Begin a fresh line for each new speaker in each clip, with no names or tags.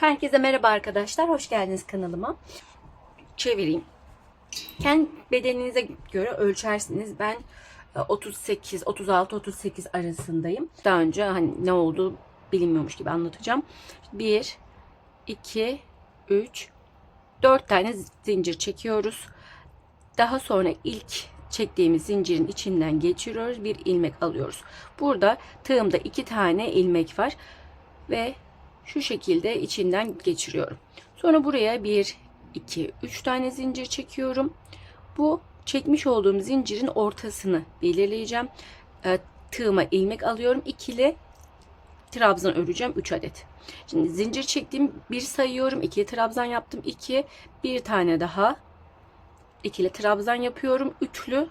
Herkese merhaba arkadaşlar. Hoş geldiniz kanalıma. Çevireyim. Kendi bedeninize göre ölçersiniz. Ben e, 38, 36, 38 arasındayım. Daha önce hani ne oldu bilinmiyormuş gibi anlatacağım. 1, 2, 3, 4 tane zincir çekiyoruz. Daha sonra ilk çektiğimiz zincirin içinden geçiriyoruz. Bir ilmek alıyoruz. Burada tığımda iki tane ilmek var ve şu şekilde içinden geçiriyorum. Sonra buraya 1, 2, 3 tane zincir çekiyorum. Bu çekmiş olduğum zincirin ortasını belirleyeceğim. E, tığıma ilmek alıyorum. İkili trabzan öreceğim 3 adet. Şimdi zincir çektiğim bir sayıyorum. İkili trabzan yaptım. 2, bir tane daha ikili trabzan yapıyorum. Üçlü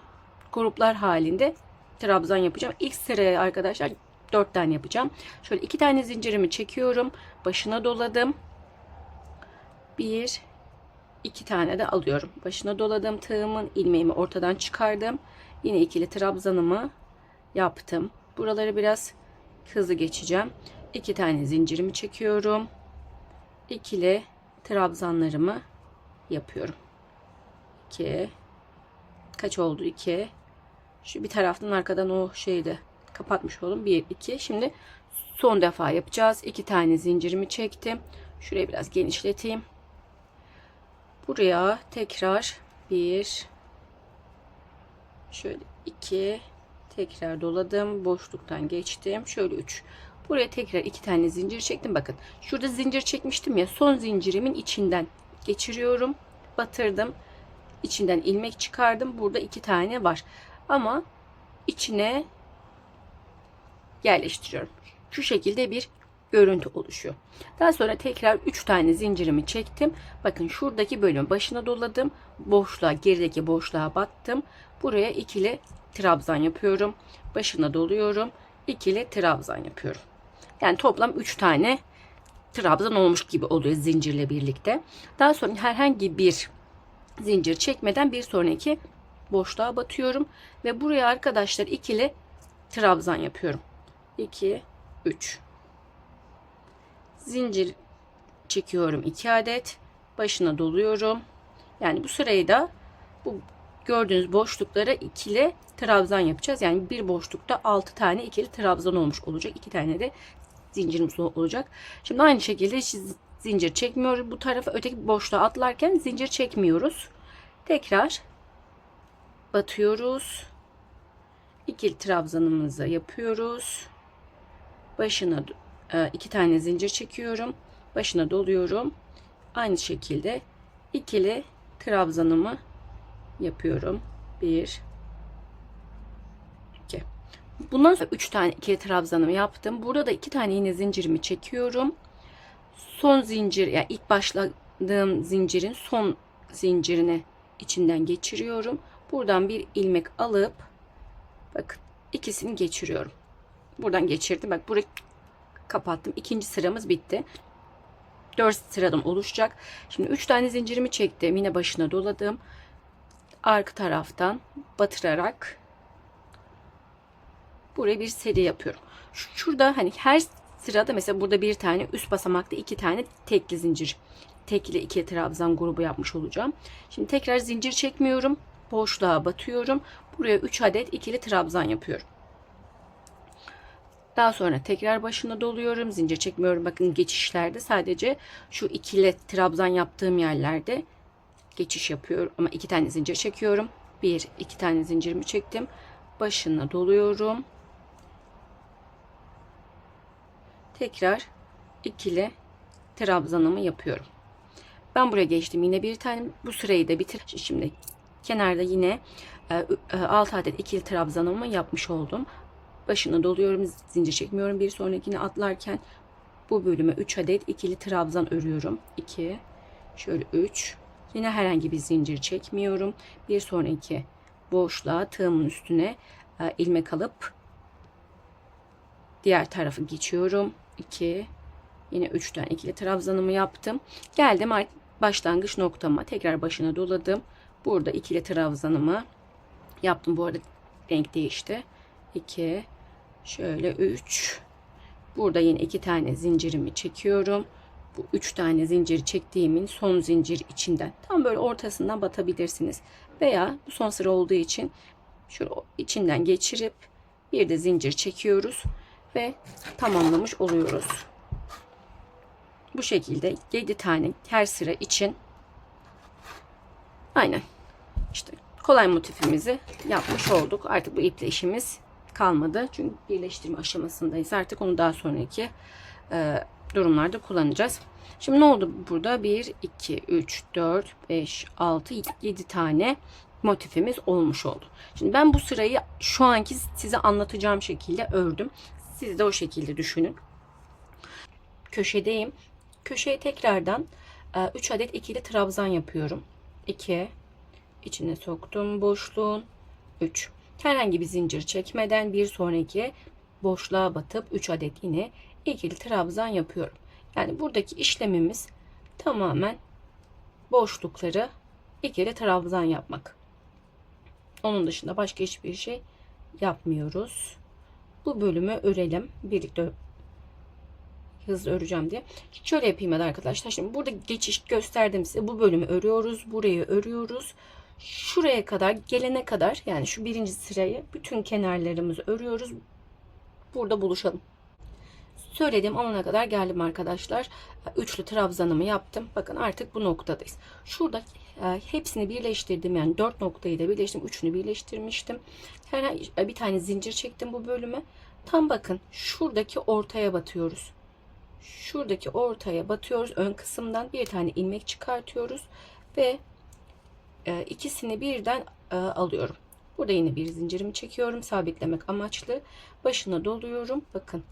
gruplar halinde trabzan yapacağım. İlk sıraya arkadaşlar 4 tane yapacağım. Şöyle iki tane zincirimi çekiyorum. Başına doladım. Bir, iki tane de alıyorum. Başına doladım tığımın ilmeğimi ortadan çıkardım. Yine ikili trabzanımı yaptım. Buraları biraz hızlı geçeceğim. İki tane zincirimi çekiyorum. İkili trabzanlarımı yapıyorum. 2 kaç oldu 2 şu bir taraftan arkadan o şeyde kapatmış oldum. 1 2 şimdi son defa yapacağız. İki tane zincirimi çektim. Şurayı biraz genişleteyim. Buraya tekrar 1 şöyle 2 tekrar doladım. Boşluktan geçtim. Şöyle 3 buraya tekrar iki tane zincir çektim. Bakın şurada zincir çekmiştim ya son zincirimin içinden geçiriyorum. Batırdım. İçinden ilmek çıkardım. Burada iki tane var. Ama içine yerleştiriyorum. Şu şekilde bir görüntü oluşuyor. Daha sonra tekrar 3 tane zincirimi çektim. Bakın şuradaki bölüm başına doladım. Boşluğa, gerideki boşluğa battım. Buraya ikili trabzan yapıyorum. Başına doluyorum. İkili trabzan yapıyorum. Yani toplam 3 tane trabzan olmuş gibi oluyor zincirle birlikte. Daha sonra herhangi bir zincir çekmeden bir sonraki boşluğa batıyorum ve buraya arkadaşlar ikili trabzan yapıyorum. 2 3 zincir çekiyorum 2 adet başına doluyorum. Yani bu sırayı da bu gördüğünüz boşluklara ikili trabzan yapacağız. Yani bir boşlukta 6 tane ikili trabzan olmuş olacak. 2 tane de zincirimiz olacak. Şimdi aynı şekilde zincir çekmiyoruz. Bu tarafa öteki boşluğa atlarken zincir çekmiyoruz. Tekrar batıyoruz. İkili trabzanımızı yapıyoruz. Başına e, iki tane zincir çekiyorum. Başına doluyorum. Aynı şekilde ikili trabzanımı yapıyorum. Bir, iki. Bundan sonra üç tane ikili trabzanımı yaptım. Burada da iki tane yine zincirimi çekiyorum son zincir yani ilk başladığım zincirin son zincirini içinden geçiriyorum. Buradan bir ilmek alıp bakın ikisini geçiriyorum. Buradan geçirdim. Bak burayı kapattım. İkinci sıramız bitti. 4 sıradan oluşacak. Şimdi 3 tane zincirimi çektim. Yine başına doladım. Arka taraftan batırarak buraya bir seri yapıyorum. Şurada hani her sırada mesela burada bir tane üst basamakta iki tane tekli zincir tekli iki trabzan grubu yapmış olacağım. Şimdi tekrar zincir çekmiyorum. Boşluğa batıyorum. Buraya 3 adet ikili trabzan yapıyorum. Daha sonra tekrar başına doluyorum. Zincir çekmiyorum. Bakın geçişlerde sadece şu ikili trabzan yaptığım yerlerde geçiş yapıyorum. Ama iki tane zincir çekiyorum. Bir, iki tane zincirimi çektim. Başına doluyorum. tekrar ikili trabzanımı yapıyorum. Ben buraya geçtim. Yine bir tane bu sırayı da bitir. Şimdi kenarda yine 6 e, adet ikili trabzanımı yapmış oldum. Başına doluyorum. Zincir çekmiyorum. Bir sonrakini atlarken bu bölüme 3 adet ikili trabzan örüyorum. 2 şöyle 3 yine herhangi bir zincir çekmiyorum. Bir sonraki boşluğa tığımın üstüne e, ilmek alıp diğer tarafı geçiyorum. 2 yine 3 tane ikili trabzanımı yaptım. Geldim başlangıç noktama. Tekrar başına doladım. Burada ikili trabzanımı yaptım. Bu arada renk değişti. 2 şöyle 3 Burada yine iki tane zincirimi çekiyorum. bu üç tane zinciri çektiğimin son zincir içinden tam böyle ortasından batabilirsiniz. Veya bu son sıra olduğu için şu içinden geçirip bir de zincir çekiyoruz ve tamamlamış oluyoruz. Bu şekilde 7 tane her sıra için aynen işte kolay motifimizi yapmış olduk. Artık bu iple işimiz kalmadı. Çünkü birleştirme aşamasındayız. Artık onu daha sonraki e, durumlarda kullanacağız. Şimdi ne oldu burada? 1, 2, 3, 4, 5, 6, 7 tane motifimiz olmuş oldu. Şimdi ben bu sırayı şu anki size anlatacağım şekilde ördüm. Siz de o şekilde düşünün. Köşedeyim. Köşeye tekrardan 3 adet ikili trabzan yapıyorum. 2 içine soktum boşluğun 3. Herhangi bir zincir çekmeden bir sonraki boşluğa batıp 3 adet yine ikili trabzan yapıyorum. Yani buradaki işlemimiz tamamen boşlukları ikili trabzan yapmak. Onun dışında başka hiçbir şey yapmıyoruz. Bu bölümü örelim. Birlikte hızlı öreceğim diye. Şöyle yapayım hadi arkadaşlar. Şimdi burada geçiş gösterdim size. Bu bölümü örüyoruz. Burayı örüyoruz. Şuraya kadar gelene kadar yani şu birinci sırayı bütün kenarlarımızı örüyoruz. Burada buluşalım. Söylediğim alana kadar geldim arkadaşlar. Üçlü trabzanımı yaptım. Bakın artık bu noktadayız. Şurada e, hepsini birleştirdim. Yani dört noktayı da birleştirdim. Üçünü birleştirmiştim. Herhangi bir tane zincir çektim bu bölüme. Tam bakın şuradaki ortaya batıyoruz. Şuradaki ortaya batıyoruz. Ön kısımdan bir tane ilmek çıkartıyoruz. Ve e, ikisini birden e, alıyorum. Burada yine bir zincirimi çekiyorum. Sabitlemek amaçlı. Başına doluyorum. Bakın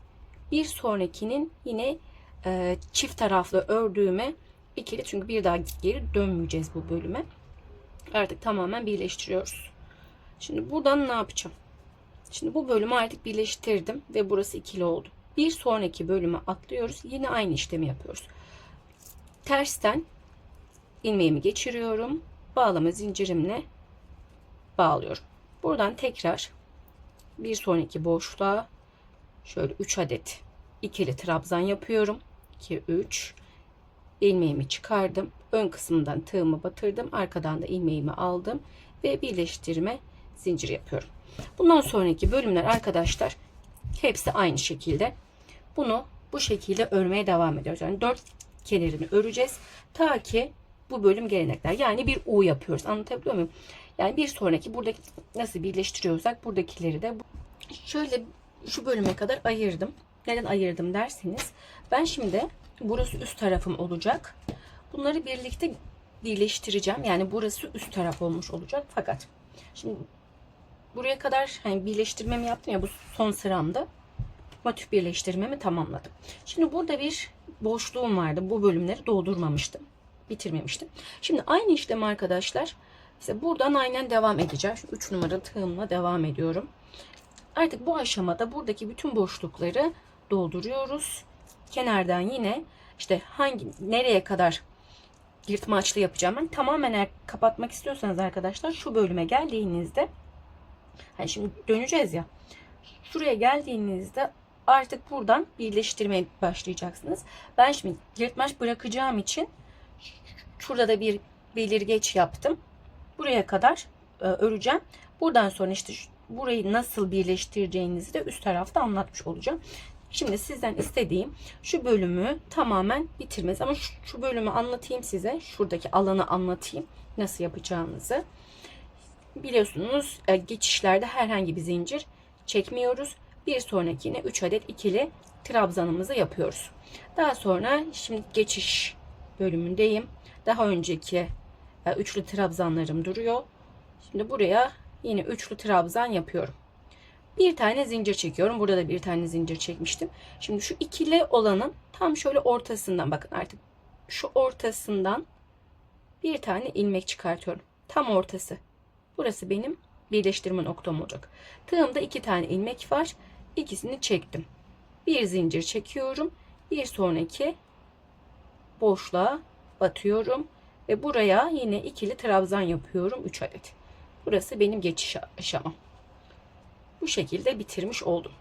bir sonrakinin yine e, çift taraflı ördüğüme ikili çünkü bir daha geri dönmeyeceğiz bu bölüme. Artık tamamen birleştiriyoruz. Şimdi buradan ne yapacağım? Şimdi bu bölümü artık birleştirdim ve burası ikili oldu. Bir sonraki bölüme atlıyoruz. Yine aynı işlemi yapıyoruz. Tersten ilmeğimi geçiriyorum. Bağlama zincirimle bağlıyorum. Buradan tekrar bir sonraki boşluğa şöyle 3 adet ikili trabzan yapıyorum. 2 3 ilmeğimi çıkardım. Ön kısmından tığımı batırdım. Arkadan da ilmeğimi aldım ve birleştirme zincir yapıyorum. Bundan sonraki bölümler arkadaşlar hepsi aynı şekilde. Bunu bu şekilde örmeye devam ediyoruz. Yani 4 kenarını öreceğiz. Ta ki bu bölüm gelene kadar. Yani bir U yapıyoruz. Anlatabiliyor muyum? Yani bir sonraki buradaki nasıl birleştiriyorsak buradakileri de şöyle şu bölüme kadar ayırdım. Neden ayırdım derseniz ben şimdi burası üst tarafım olacak. Bunları birlikte birleştireceğim. Yani burası üst taraf olmuş olacak. Fakat şimdi buraya kadar hani birleştirmemi yaptım ya bu son sıramda motif birleştirmemi tamamladım. Şimdi burada bir boşluğum vardı. Bu bölümleri doldurmamıştım. Bitirmemiştim. Şimdi aynı işlem arkadaşlar. İşte buradan aynen devam edeceğim. 3 numaralı tığımla devam ediyorum. Artık bu aşamada buradaki bütün boşlukları dolduruyoruz. Kenardan yine işte hangi nereye kadar yırtmaçlı yapacağım ben. Tamamen eğer kapatmak istiyorsanız arkadaşlar şu bölüme geldiğinizde hani şimdi döneceğiz ya. Şuraya geldiğinizde artık buradan birleştirmeye başlayacaksınız. Ben şimdi yırtmaç bırakacağım için şurada da bir belirgeç yaptım. Buraya kadar e, öreceğim. Buradan sonra işte burayı nasıl birleştireceğinizi de üst tarafta anlatmış olacağım. Şimdi sizden istediğim şu bölümü tamamen bitirmez ama şu, şu bölümü anlatayım size. Şuradaki alanı anlatayım nasıl yapacağınızı. Biliyorsunuz e, geçişlerde herhangi bir zincir çekmiyoruz. Bir sonrakine 3 adet ikili trabzanımızı yapıyoruz. Daha sonra şimdi geçiş bölümündeyim. Daha önceki e, üçlü trabzanlarım duruyor. Şimdi buraya yine üçlü trabzan yapıyorum. Bir tane zincir çekiyorum. Burada da bir tane zincir çekmiştim. Şimdi şu ikili olanın tam şöyle ortasından bakın artık şu ortasından bir tane ilmek çıkartıyorum. Tam ortası. Burası benim birleştirme noktam olacak. Tığımda iki tane ilmek var. İkisini çektim. Bir zincir çekiyorum. Bir sonraki boşluğa batıyorum ve buraya yine ikili trabzan yapıyorum 3 adet. Burası benim geçiş aşamam. Bu şekilde bitirmiş oldum.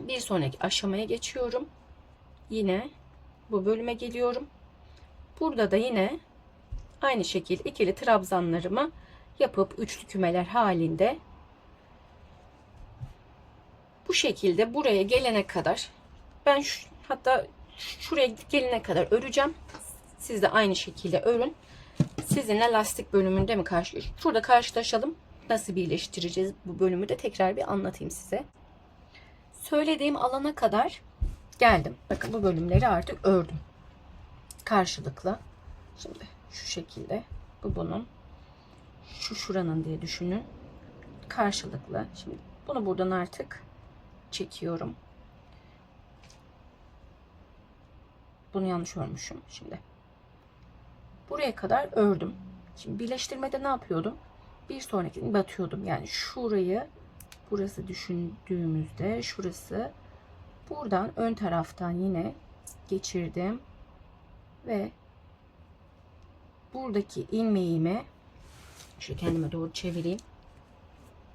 Bir sonraki aşamaya geçiyorum. Yine bu bölüme geliyorum. Burada da yine aynı şekilde ikili trabzanlarımı yapıp üçlü kümeler halinde bu şekilde buraya gelene kadar ben şu, hatta şuraya gelene kadar öreceğim. Siz de aynı şekilde örün. Sizinle lastik bölümünde mi karşı şurada karşılaşalım. Nasıl birleştireceğiz bu bölümü de tekrar bir anlatayım size. Söylediğim alana kadar geldim. Bakın bu bölümleri artık ördüm. Karşılıklı. Şimdi şu şekilde. Bu bunun. Şu şuranın diye düşünün. Karşılıklı. Şimdi bunu buradan artık çekiyorum. Bunu yanlış örmüşüm. Şimdi buraya kadar ördüm. Şimdi birleştirmede ne yapıyordum? Bir sonrakini batıyordum. Yani şurayı burası düşündüğümüzde şurası buradan ön taraftan yine geçirdim ve buradaki ilmeğimi şu kendime doğru çevireyim.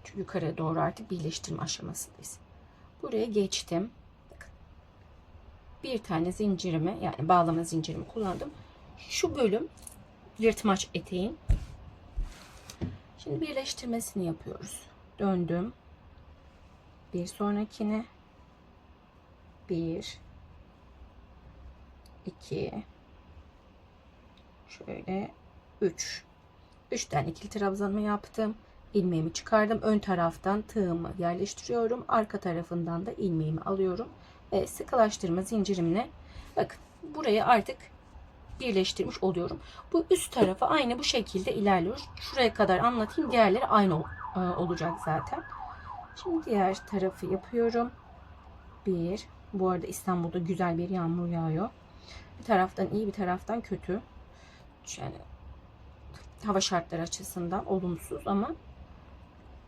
Çünkü yukarıya doğru artık birleştirme aşamasındayız. Buraya geçtim. Bir tane zincirimi yani bağlama zincirimi kullandım. Şu bölüm yırtmaç eteğin. Şimdi birleştirmesini yapıyoruz. Döndüm. Bir sonrakine. Bir. iki, Şöyle. Üç. Üç tane ikili trabzanımı yaptım. ilmeğimi çıkardım. Ön taraftan tığımı yerleştiriyorum. Arka tarafından da ilmeğimi alıyorum. Ve sıkılaştırma zincirimle bakın burayı artık birleştirmiş oluyorum. Bu üst tarafa aynı bu şekilde ilerliyoruz. Şuraya kadar anlatayım. Diğerleri aynı e, olacak zaten. Şimdi diğer tarafı yapıyorum. Bir. Bu arada İstanbul'da güzel bir yağmur yağıyor. Bir taraftan iyi bir taraftan kötü. Yani hava şartları açısından olumsuz ama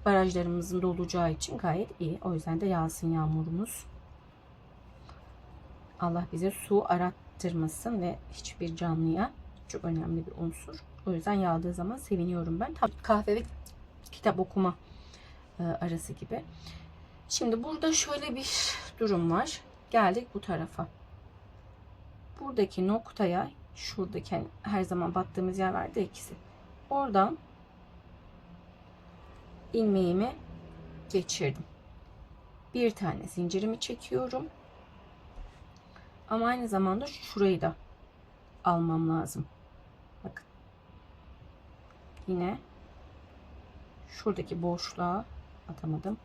barajlarımızın dolacağı için gayet iyi. O yüzden de yağsın yağmurumuz. Allah bize su arattırmasın ve hiçbir canlıya çok önemli bir unsur. O yüzden yağdığı zaman seviniyorum ben. Tabii kahve ve kitap okuma e, arası gibi. Şimdi burada şöyle bir durum var. Geldik bu tarafa. Buradaki noktaya şuradaki hani her zaman battığımız yer vardı ikisi. Oradan ilmeğimi geçirdim. Bir tane zincirimi çekiyorum. Ama aynı zamanda şurayı da almam lazım. Bakın. Yine şuradaki boşluğa atamadım.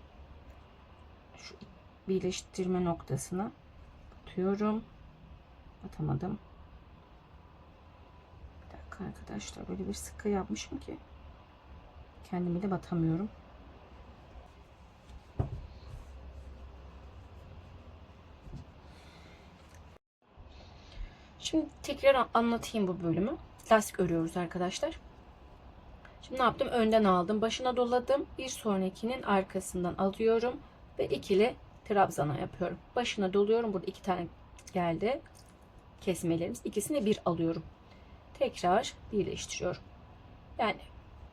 Şu birleştirme noktasına batıyorum. Atamadım. Bir dakika arkadaşlar böyle bir sıkı yapmışım ki kendimi de batamıyorum. Şimdi tekrar anlatayım bu bölümü. Lastik örüyoruz arkadaşlar. Şimdi ne yaptım? Önden aldım. Başına doladım. Bir sonrakinin arkasından alıyorum. Ve ikili trabzana yapıyorum. Başına doluyorum. Burada iki tane geldi. Kesmelerimiz. İkisini bir alıyorum. Tekrar birleştiriyorum. Yani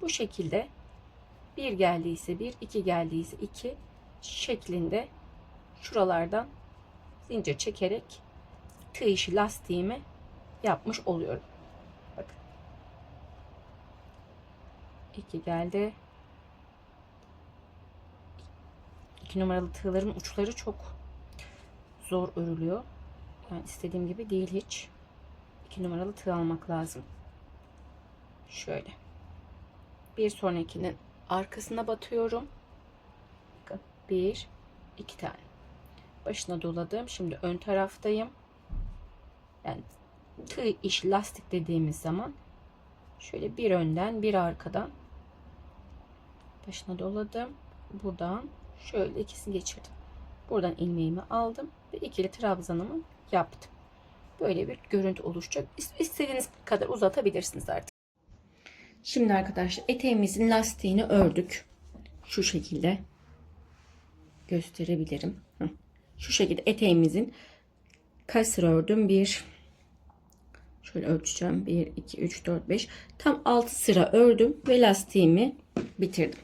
bu şekilde bir geldiyse bir, iki geldiyse iki şeklinde şuralardan zincir çekerek tığ işi lastiğimi yapmış oluyorum. Bakın. İki geldi. İki numaralı tığların uçları çok zor örülüyor. Yani istediğim gibi değil hiç. İki numaralı tığ almak lazım. Şöyle. Bir sonrakinin arkasına batıyorum. Bakın bir, iki tane. Başına doladım. Şimdi ön taraftayım. Yani tığ iş lastik dediğimiz zaman şöyle bir önden bir arkadan başına doladım. Buradan şöyle ikisini geçirdim. Buradan ilmeğimi aldım ve ikili trabzanımı yaptım. Böyle bir görüntü oluşacak. İstediğiniz kadar uzatabilirsiniz artık. Şimdi arkadaşlar eteğimizin lastiğini ördük. Şu şekilde gösterebilirim. Şu şekilde eteğimizin kaç sıra ördüm? Bir şöyle ölçeceğim. 1, 2, 3, 4, 5. Tam 6 sıra ördüm ve lastiğimi bitirdim.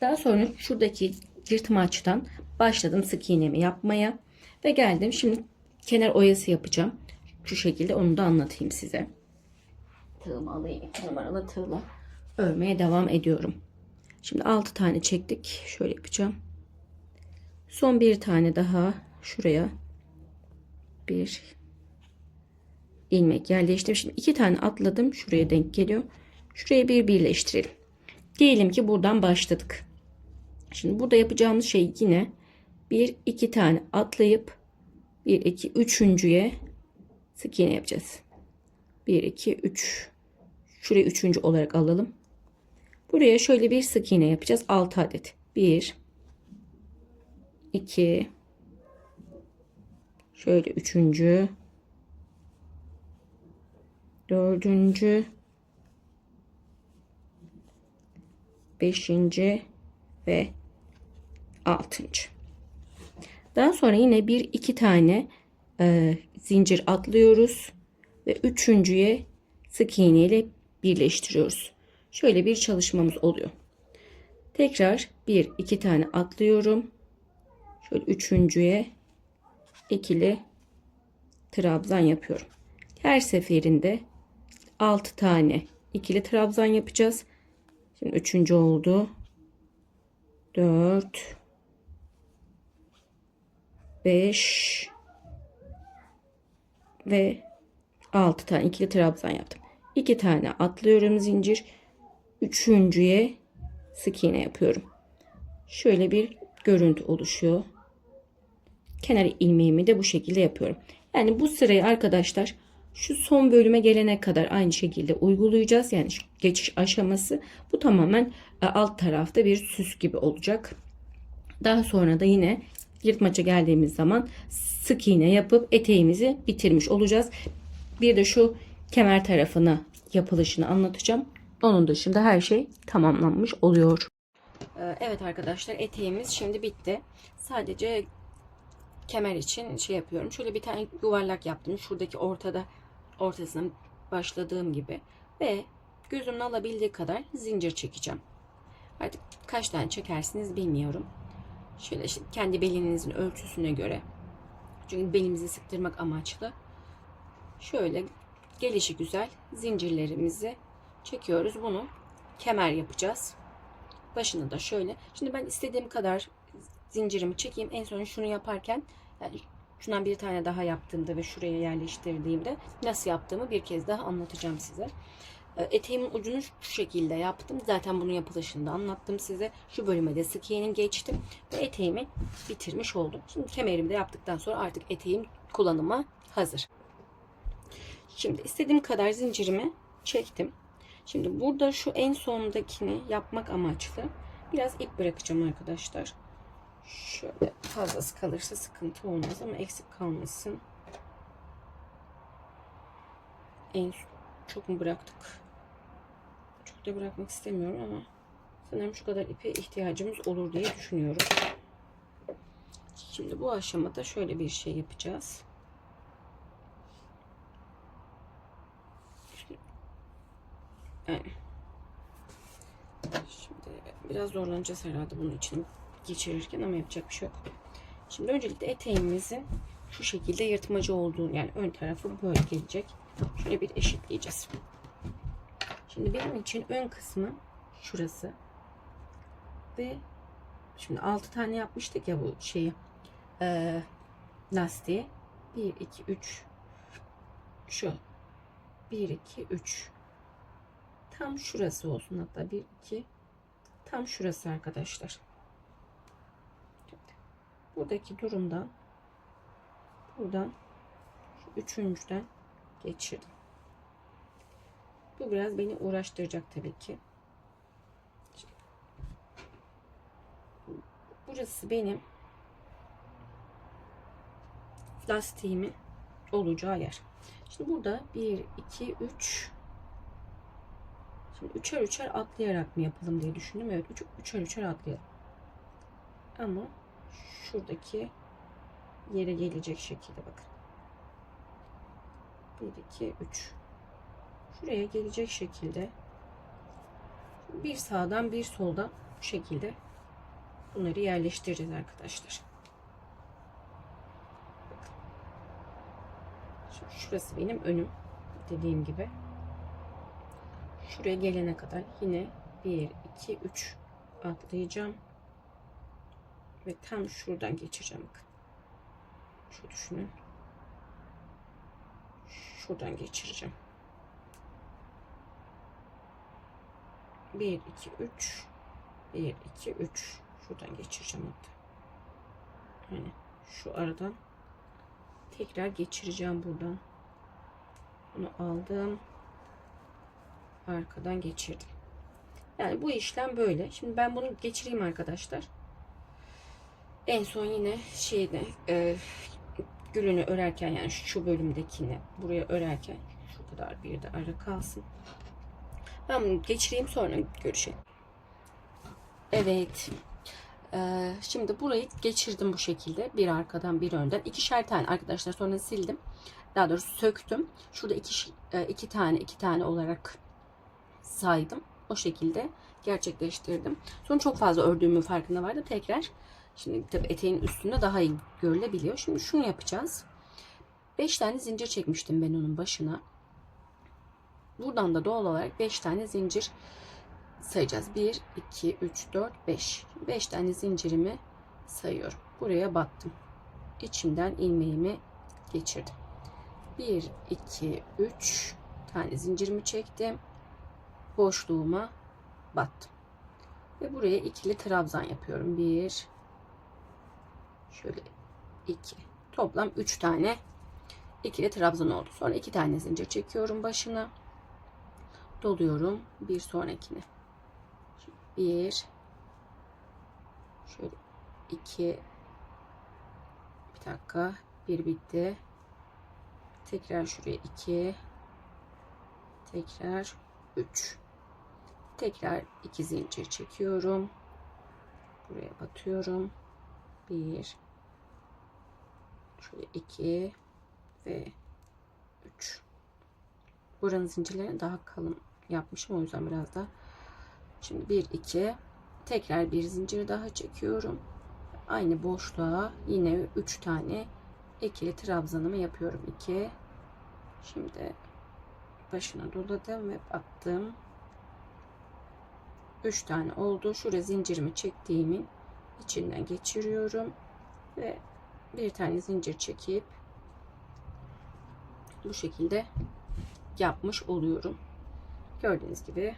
Daha sonra şuradaki yırtmaçtan başladım sık iğnemi yapmaya ve geldim. Şimdi kenar oyası yapacağım. Şu şekilde onu da anlatayım size. Tığımı alayım. İki numaralı tığla örmeye devam ediyorum. Şimdi 6 tane çektik. Şöyle yapacağım. Son bir tane daha şuraya bir ilmek yerleştirdim. Şimdi iki tane atladım. Şuraya denk geliyor. Şuraya bir birleştirelim. Diyelim ki buradan başladık. Şimdi burada yapacağımız şey yine bir iki tane atlayıp bir iki üçüncüye sık iğne yapacağız. Bir iki üç. Şurayı üçüncü olarak alalım. Buraya şöyle bir sık iğne yapacağız. 6 adet. 1 2 şöyle üçüncü dördüncü beşinci ve altıncı. Daha sonra yine bir iki tane e, zincir atlıyoruz ve üçüncüye sık iğne ile birleştiriyoruz. Şöyle bir çalışmamız oluyor. Tekrar bir iki tane atlıyorum. Şöyle üçüncüye ikili trabzan yapıyorum. Her seferinde 6 tane ikili trabzan yapacağız. Şimdi üçüncü oldu. 4 5 ve 6 tane ikili trabzan yaptım. 2 tane atlıyorum zincir. Üçüncüye sık iğne yapıyorum. Şöyle bir görüntü oluşuyor. Kenar ilmeğimi de bu şekilde yapıyorum. Yani bu sırayı arkadaşlar şu son bölüme gelene kadar aynı şekilde uygulayacağız. Yani geçiş aşaması bu tamamen e, alt tarafta bir süs gibi olacak. Daha sonra da yine yırtmaça geldiğimiz zaman sık iğne yapıp eteğimizi bitirmiş olacağız. Bir de şu kemer tarafına yapılışını anlatacağım. Onun dışında her şey tamamlanmış oluyor. Ee, Evet arkadaşlar eteğimiz şimdi bitti. Sadece kemer için şey yapıyorum. Şöyle bir tane yuvarlak yaptım. Şuradaki ortada ortasına başladığım gibi ve gözümün alabildiği kadar zincir çekeceğim. Artık kaç tane çekersiniz bilmiyorum. Şöyle işte kendi belinizin ölçüsüne göre. Çünkü belimizi sıktırmak amaçlı. Şöyle gelişi güzel zincirlerimizi çekiyoruz. Bunu kemer yapacağız. Başını da şöyle. Şimdi ben istediğim kadar zincirimi çekeyim. En son şunu yaparken yani şundan bir tane daha yaptığımda ve şuraya yerleştirdiğimde nasıl yaptığımı bir kez daha anlatacağım size. Ee, Eteğimin ucunu şu şekilde yaptım. Zaten bunun yapılışını da anlattım size. Şu bölüme de sık iğnenin geçtim ve eteğimi bitirmiş oldum. Şimdi kemerimi de yaptıktan sonra artık eteğim kullanıma hazır. Şimdi istediğim kadar zincirimi çektim. Şimdi burada şu en sondakini yapmak amaçlı biraz ip bırakacağım arkadaşlar. Şöyle fazlası kalırsa sıkıntı olmaz ama eksik kalmasın. En çok mu bıraktık? Çok da bırakmak istemiyorum ama sanırım şu kadar ipe ihtiyacımız olur diye düşünüyorum. Şimdi bu aşamada şöyle bir şey yapacağız. Yani. Şimdi biraz zorlanacağız herhalde bunun için geçirirken ama yapacak bir şey yok. Şimdi öncelikle eteğimizin şu şekilde yırtmacı olduğu yani ön tarafı böyle gelecek. Şöyle bir eşitleyeceğiz. Şimdi benim için ön kısmı şurası. Ve şimdi 6 tane yapmıştık ya bu şeyi. E, lastiği. 1, 2, 3 şu 1, 2, 3 tam şurası olsun hatta 1, 2 tam şurası arkadaşlar. Buradaki durumdan buradan üçüncüden geçirdim. Bu biraz beni uğraştıracak tabii ki. Burası benim lastiğimin olacağı yer. Şimdi burada 1, 2, 3 Şimdi üçer üçer atlayarak mı yapalım diye düşündüm. Evet üç, üçer üçer atlayalım. Ama şuradaki yere gelecek şekilde bakın. 1, 2, 3. Şuraya gelecek şekilde bir sağdan bir soldan bu şekilde bunları yerleştireceğiz arkadaşlar. Şimdi Şurası benim önüm. Dediğim gibi. Şuraya gelene kadar yine 1, 2, 3 atlayacağım. Ve tam şuradan geçeceğim. Bakın. Şu düşünün. Şuradan geçireceğim. 1, 2, 3. 1, 2, 3. Şuradan geçireceğim hatta. Hani şu aradan tekrar geçireceğim buradan. Bunu aldım. Arkadan geçirdim. Yani bu işlem böyle. Şimdi ben bunu geçireyim arkadaşlar. En son yine şeyde e, gülünü örerken yani şu bölümdekini buraya örerken şu kadar bir de ara kalsın. Ben bunu geçireyim sonra görüşelim. Evet. Ee, şimdi burayı geçirdim bu şekilde. Bir arkadan bir önden. İkişer tane arkadaşlar sonra sildim. Daha doğrusu söktüm. Şurada iki, e, iki tane iki tane olarak saydım. O şekilde gerçekleştirdim. Sonra çok fazla ördüğümün farkında vardı. Tekrar şimdi tabii eteğin üstünde daha iyi görülebiliyor. Şimdi şunu yapacağız. 5 tane zincir çekmiştim ben onun başına. Buradan da doğal olarak 5 tane zincir sayacağız. 1, 2, 3, 4, 5. 5 tane zincirimi sayıyorum. Buraya battım. İçinden ilmeğimi geçirdim. 1, 2, 3 tane zincirimi çektim. Boşluğuma battım. Ve buraya ikili trabzan yapıyorum. 1 şöyle 2 toplam 3 tane. İkili trabzan oldu. Sonra 2 tane zincir çekiyorum başına. Doluyorum. Bir sonrakine. Bir. Şöyle iki. Bir dakika. Bir bitti. Tekrar şuraya iki. Tekrar üç. Tekrar iki zincir çekiyorum. Buraya batıyorum. Bir şöyle iki ve üç buranın zincirlerini daha kalın yapmışım o yüzden biraz da Şimdi 1 2 tekrar bir zincir daha çekiyorum. Aynı boşluğa yine 3 tane ikili trabzanımı yapıyorum. 2 Şimdi başına doladım ve battım. 3 tane oldu. Şuraya zincirimi çektiğimin içinden geçiriyorum ve bir tane zincir çekip bu şekilde yapmış oluyorum. Gördüğünüz gibi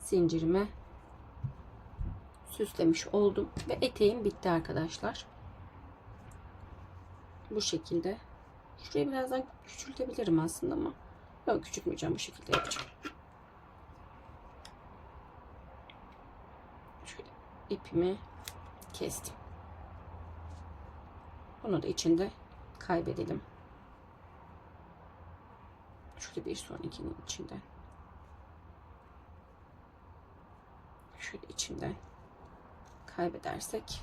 zincirimi süslemiş oldum ve eteğim bitti arkadaşlar. Bu şekilde. Şurayı birazdan küçültebilirim aslında ama yok küçültmeyeceğim bu şekilde yapacağım. Şöyle ipimi kestim. Bunu da içinde kaybedelim. Şurada bir sonrakinin içinde. şöyle içinden kaybedersek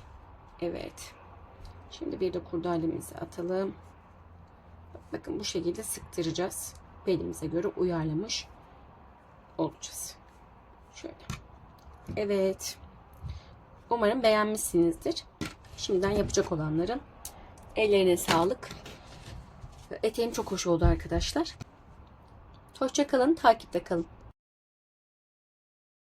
evet. Şimdi bir de kurdalemizi atalım. Bakın bu şekilde sıktıracağız. Belimize göre uyarlamış olacağız. Şöyle. Evet. Umarım beğenmişsinizdir. Şimdiden yapacak olanların ellerine sağlık. Eteğim çok hoş oldu arkadaşlar. Hoşçakalın takipte kalın